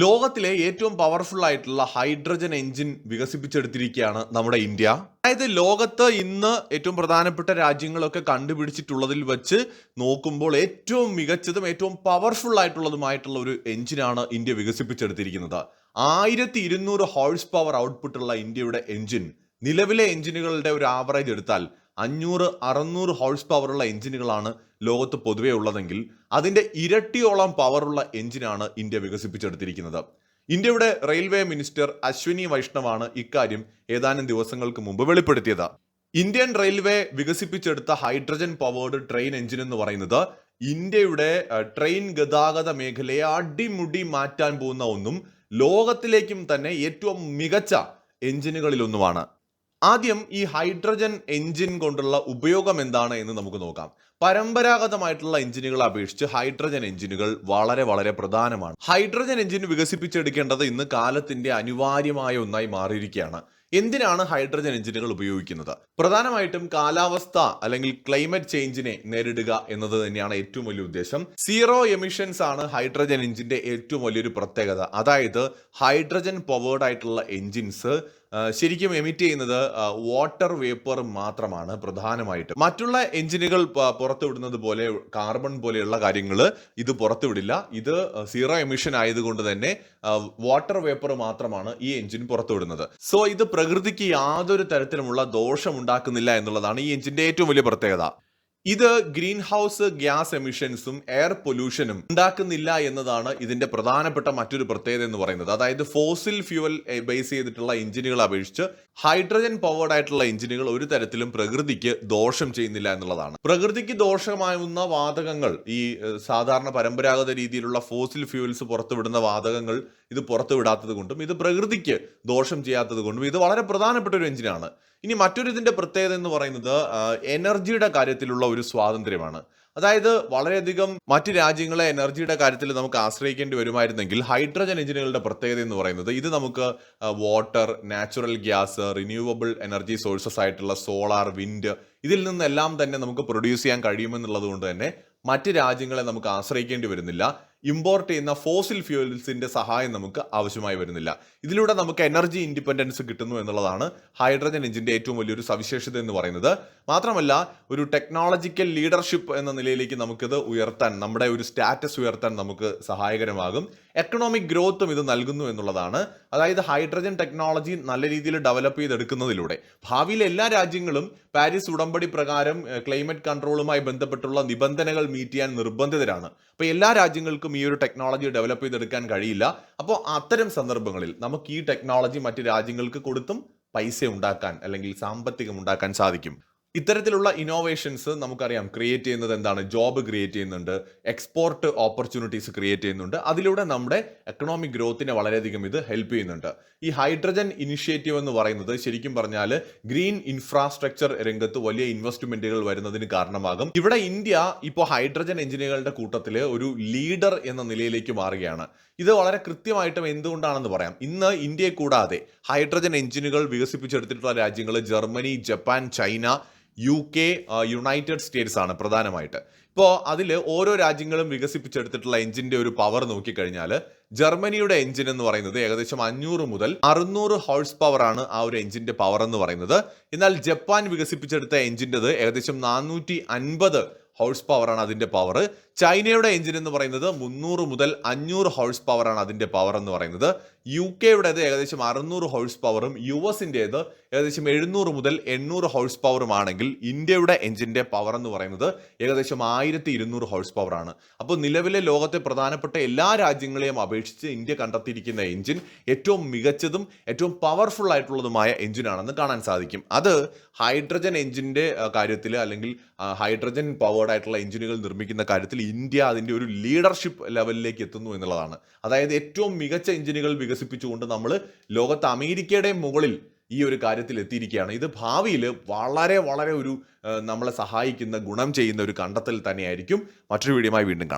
ലോകത്തിലെ ഏറ്റവും പവർഫുൾ ആയിട്ടുള്ള ഹൈഡ്രജൻ എഞ്ചിൻ വികസിപ്പിച്ചെടുത്തിരിക്കുകയാണ് നമ്മുടെ ഇന്ത്യ. അതായത് ലോകത്ത് ഇന്ന് ഏറ്റവും പ്രധാനപ്പെട്ട രാജ്യങ്ങളൊക്കെ കണ്ടുപിടിച്ചിട്ടുള്ളതിൽ വെച്ച് നോക്കുമ്പോൾ ഏറ്റവും മികച്ചതും ഏറ്റവും പവർഫുൾ ആയിട്ടുള്ളതുമായിട്ടുള്ള ഒരു എഞ്ചിനാണ് ഇന്ത്യ വികസിപ്പിച്ചെടുത്തിരിക്കുന്നത്. ആയിരത്തി ഇരുന്നൂറ് ഹോഴ്സ് പവർ ഔട്ട്പുട്ടുള്ള ഇന്ത്യയുടെ എഞ്ചിൻ നിലവിലെ എഞ്ചിനുകളുടെ ഒരു ആവറേജ് എടുത്താൽ അഞ്ഞൂറ് അറുന്നൂറ് ഹോഴ്സ് പവറുള്ള എഞ്ചിനുകളാണ് ലോകത്ത് പൊതുവേ ഉള്ളതെങ്കിൽ അതിന്റെ ഇരട്ടിയോളം പവറുള്ള എഞ്ചിനാണ് ഇന്ത്യ വികസിപ്പിച്ചെടുത്തിരിക്കുന്നത്. ഇന്ത്യയുടെ റെയിൽവേ മിനിസ്റ്റർ അശ്വിനി വൈഷ്ണവാണ് ഇക്കാര്യം ഏതാനും ദിവസങ്ങൾക്ക് മുമ്പ് വെളിപ്പെടുത്തിയത്. ഇന്ത്യൻ റെയിൽവേ വികസിപ്പിച്ചെടുത്ത ഹൈഡ്രജൻ പവേർഡ് ട്രെയിൻ എഞ്ചിൻ എന്ന് പറയുന്നത് ഇന്ത്യയുടെ ട്രെയിൻ ഗതാഗത മേഖലയെ അടിമുടി മാറ്റാൻ പോകുന്ന ഒന്നും ലോകത്തിലേക്കും തന്നെ ഏറ്റവും മികച്ച എഞ്ചിനുകളിലൊന്നുമാണ്. ആദ്യം ഈ ഹൈഡ്രജൻ എഞ്ചിൻ കൊണ്ടുള്ള ഉപയോഗം എന്താണ് എന്ന് നമുക്ക് നോക്കാം. പരമ്പരാഗതമായിട്ടുള്ള എഞ്ചിനുകളെ അപേക്ഷിച്ച് ഹൈഡ്രജൻ എഞ്ചിനുകൾ വളരെ വളരെ പ്രധാനമാണ്. ഹൈഡ്രജൻ എഞ്ചിൻ വികസിപ്പിച്ചെടുക്കേണ്ടത് ഇന്ന് കാലത്തിന്റെ അനിവാര്യമായ ഒന്നായി മാറിയിരിക്കുകയാണ്. എന്തിനാണ് ഹൈഡ്രജൻ എഞ്ചിനുകൾ ഉപയോഗിക്കുന്നത്? പ്രധാനമായിട്ടും കാലാവസ്ഥ അല്ലെങ്കിൽ ക്ലൈമറ്റ് ചേഞ്ചിനെ നേരിടുക എന്നത് തന്നെയാണ് ഏറ്റവും വലിയ ഉദ്ദേശം. സീറോ എമിഷൻസ് ആണ് ഹൈഡ്രജൻ എഞ്ചിന്റെ ഏറ്റവും വലിയൊരു പ്രത്യേകത. അതായത് ഹൈഡ്രജൻ പവേർഡ് ആയിട്ടുള്ള എഞ്ചിൻസ് ശരിക്കും എമിറ്റ് ചെയ്യുന്നത് വാട്ടർ വേപ്പർ മാത്രമാണ് പ്രധാനമായിട്ടും. മറ്റുള്ള എഞ്ചിനുകൾ പുറത്തുവിടുന്നത് പോലെ കാർബൺ പോലെയുള്ള കാര്യങ്ങൾ ഇത് പുറത്തുവിടില്ല. ഇത് സീറോ എമിഷൻ ആയതുകൊണ്ട് തന്നെ വാട്ടർ വേപ്പർ മാത്രമാണ് ഈ എഞ്ചിൻ പുറത്തുവിടുന്നത്. സോ ഇത് പ്രകൃതിക്ക് യാതൊരു തരത്തിലുമുള്ള ദോഷം ഉണ്ടാക്കുന്നില്ല എന്നുള്ളതാണ് ഈ എഞ്ചിന്റെ ഏറ്റവും വലിയ പ്രത്യേകത. ഇത് ഗ്രീൻ ഹൗസ് ഗ്യാസ് എമിഷൻസും എയർ പൊല്യൂഷനും ഉണ്ടാക്കുന്നില്ല എന്നതാണ് ഇതിന്റെ പ്രധാനപ്പെട്ട മറ്റൊരു പ്രത്യേകത എന്ന് പറയുന്നത്. അതായത് ഫോസിൽ ഫ്യൂവൽ ബേസ് ചെയ്തിട്ടുള്ള എഞ്ചിനുകൾ അപേക്ഷിച്ച് ഹൈഡ്രജൻ പവേർഡ് ആയിട്ടുള്ള എഞ്ചിനുകൾ ഒരു തരത്തിലും പ്രകൃതിക്ക് ദോഷം ചെയ്യുന്നില്ല എന്നുള്ളതാണ്. പ്രകൃതിക്ക് ദോഷമാവുന്ന വാതകങ്ങൾ ഈ സാധാരണ പരമ്പരാഗത രീതിയിലുള്ള ഫോസിൽ ഫ്യൂവൽസ് പുറത്തുവിടുന്ന വാതകങ്ങൾ ഇത് പുറത്തുവിടാത്തത് കൊണ്ടും ഇത് പ്രകൃതിക്ക് ദോഷം ചെയ്യാത്തത് കൊണ്ടും ഇത് വളരെ പ്രധാനപ്പെട്ട ഒരു എഞ്ചിനാണ്. ഇനി മറ്റൊരു ഇതിന്റെ പ്രത്യേകത എന്ന് പറയുന്നത് എനർജിയുടെ കാര്യത്തിലുള്ള ഒരു സ്വാതന്ത്ര്യമാണ്. അതായത് വളരെയധികം മറ്റ് രാജ്യങ്ങളെ എനർജിയുടെ കാര്യത്തിൽ നമുക്ക് ആശ്രയിക്കേണ്ടി വരുമായിരുന്നെങ്കിൽ ഹൈഡ്രജൻ എഞ്ചിനുകളുടെ പ്രത്യേകത എന്ന് പറയുന്നത് ഇത് നമുക്ക് water natural gas renewable energy sources ആയിട്ടുള്ള സോളാർ വിൻഡ് ഇതിൽ നിന്നെല്ലാം തന്നെ നമുക്ക് പ്രൊഡ്യൂസ് ചെയ്യാൻ കഴിയുമെന്നുള്ളത് കൊണ്ട് തന്നെ മറ്റ് രാജ്യങ്ങളെ നമുക്ക് ആശ്രയിക്കേണ്ടി വരുന്നില്ല. ഇമ്പോർട്ട് ചെയ്യുന്ന ഫോസിൽ ഫ്യൂവൽസിന്റെ സഹായം നമുക്ക് ആവശ്യമായി വരുന്നില്ല. ഇതിലൂടെ നമുക്ക് എനർജി ഇൻഡിപെൻഡൻസ് കിട്ടുന്നു എന്നുള്ളതാണ് ഹൈഡ്രജൻ എഞ്ചിന്റെ ഏറ്റവും വലിയൊരു സവിശേഷത എന്ന് പറയുന്നത്. മാത്രമല്ല ഒരു ടെക്നോളജിക്കൽ ലീഡർഷിപ്പ് എന്ന നിലയിലേക്ക് നമുക്കിത് ഉയർത്താൻ നമ്മുടെ ഒരു സ്റ്റാറ്റസ് ഉയർത്താൻ നമുക്ക് സഹായകരമാകും. എക്കണോമിക് ഗ്രോത്തും ഇത് നൽകുന്നു എന്നുള്ളതാണ്. അതായത് ഹൈഡ്രജൻ ടെക്നോളജി നല്ല രീതിയിൽ ഡെവലപ്പ് ചെയ്തെടുക്കുന്നതിലൂടെ. ഭാവിയിലെ എല്ലാ രാജ്യങ്ങളും പാരീസ് ഉടമ്പടി പ്രകാരം ക്ലൈമറ്റ് കൺട്രോളുമായി ബന്ധപ്പെട്ടുള്ള നിബന്ധനകൾ മീറ്റ് ചെയ്യാൻ നിർബന്ധിതരാണ്. അപ്പോൾ എല്ലാ രാജ്യങ്ങൾക്കും ഈ ഒരു ടെക്നോളജി ഡെവലപ്പ് ചെയ്തെടുക്കാൻ കഴിയില്ല. അപ്പോൾ അത്തരം സന്ദർഭങ്ങളിൽ നമുക്ക് ഈ ടെക്നോളജി മറ്റ് രാജ്യങ്ങൾക്ക് കൊടുത്തും പൈസ ഉണ്ടാക്കാൻ അല്ലെങ്കിൽ സാമ്പത്തികം ഉണ്ടാക്കാൻ സാധിക്കും. ഇത്തരത്തിലുള്ള ഇന്നോവേഷൻസ് നമുക്കറിയാം. ക്രിയേറ്റ് ചെയ്യുന്നത് എന്താണ്? ജോബ് ക്രിയേറ്റ് ചെയ്യുന്നുണ്ട്. എക്സ്പോർട്ട് ഓപ്പർച്യൂണിറ്റീസ് ക്രിയേറ്റ് ചെയ്യുന്നുണ്ട്. അതിലൂടെ നമ്മുടെ എക്കണോമിക് ഗ്രോത്തിനെ വളരെയധികം ഇത് ഹെൽപ്പ് ചെയ്യുന്നുണ്ട്. ഈ ഹൈഡ്രജൻ ഇനിഷ്യേറ്റീവ് എന്ന് പറയുന്നത് ശരിക്കും പറഞ്ഞാൽ ഗ്രീൻ ഇൻഫ്രാസ്ട്രക്ചർ രംഗത്ത് വലിയ ഇൻവെസ്റ്റ്മെന്റുകൾ വരുന്നതിന് കാരണമാകും. ഇവിടെ ഇന്ത്യ ഇപ്പോൾ ഹൈഡ്രജൻ എഞ്ചിനുകളുടെ കൂട്ടത്തിൽ ഒരു ലീഡർ എന്ന നിലയിലേക്ക് മാറുകയാണ്. ഇത് വളരെ കൃത്യമായിട്ടും എന്തുകൊണ്ടാണെന്ന് പറയാം. ഇന്ന് ഇന്ത്യയെ കൂടാതെ ഹൈഡ്രജൻ എഞ്ചിനുകൾ വികസിപ്പിച്ചെടുത്തിട്ടുള്ള രാജ്യങ്ങൾ Germany Japan China U K United States ആണ് പ്രധാനമായിട്ട്. ഇപ്പോൾ അതിൽ ഓരോ രാജ്യങ്ങളും വികസിപ്പിച്ചെടുത്തിട്ടുള്ള എഞ്ചിന്റെ ഒരു പവർ നോക്കിക്കഴിഞ്ഞാൽ ജർമ്മനിയുടെ എഞ്ചിൻ എന്ന് പറയുന്നത് ഏകദേശം അഞ്ഞൂറ് മുതൽ അറുന്നൂറ് ഹോഴ്സ് പവർ ആണ് ആ ഒരു എഞ്ചിന്റെ പവർ എന്ന് പറയുന്നത്. എന്നാൽ ജപ്പാൻ വികസിപ്പിച്ചെടുത്ത എഞ്ചിന്റെത് ഏകദേശം നാനൂറ്റി അൻപത് ഹോഴ്സ് പവർ ആണ് അതിന്റെ പവർ ചൈനയുടെ എഞ്ചിൻ എന്ന് പറയുന്നത് മുന്നൂറ് മുതൽ അഞ്ഞൂറ് ഹോഴ്സ് പവറാണ് അതിന്റെ പവർ എന്ന് പറയുന്നത്. യു കെയുടേത് ഏകദേശം അറുന്നൂറ് ഹോഴ്സ് പവറും യു എസിന്റെത് ഏകദേശം എഴുന്നൂറ് മുതൽ എണ്ണൂറ് ഹോഴ്സ് പവറും ആണെങ്കിൽ ഇന്ത്യയുടെ എഞ്ചിന്റെ പവർ എന്ന് പറയുന്നത് ഏകദേശം ആയിരത്തി ഇരുന്നൂറ് ഹോഴ്സ് പവറാണ് അപ്പോൾ നിലവിലെ ലോകത്തെ പ്രധാനപ്പെട്ട എല്ലാ രാജ്യങ്ങളെയും അപേക്ഷിച്ച് ഇന്ത്യ കണ്ടെത്തിയിരിക്കുന്ന എഞ്ചിൻ ഏറ്റവും മികച്ചതും ഏറ്റവും പവർഫുൾ ആയിട്ടുള്ളതുമായ എഞ്ചിനാണെന്ന് കാണാൻ സാധിക്കും. അത് ഹൈഡ്രജൻ എഞ്ചിന്റെ കാര്യത്തിൽ അല്ലെങ്കിൽ ഹൈഡ്രജൻ പവേർഡ് ആയിട്ടുള്ള എഞ്ചിനുകൾ നിർമ്മിക്കുന്ന കാര്യത്തിൽ ഇന്ത്യ അതിന്റെ ഒരു ലീഡർഷിപ്പ് ലെവലിലേക്ക് എത്തുന്നു എന്നുള്ളതാണ്. അതായത് ഏറ്റവും മികച്ച എഞ്ചിനുകൾ വികസിപ്പിച്ചുകൊണ്ട് നമ്മൾ ലോകത്ത് അമേരിക്കയുടെ മുകളിൽ ഈ ഒരു കാര്യത്തിൽ എത്തിയിരിക്കുകയാണ്. ഇത് ഭാവിയിൽ വളരെ വളരെ ഒരു നമ്മളെ സഹായിക്കുന്ന ഗുണം ചെയ്യുന്ന ഒരു കണ്ടെത്തൽ തന്നെയായിരിക്കും. മറ്റൊരു വീഡിയോമായി വീണ്ടും കാണാം.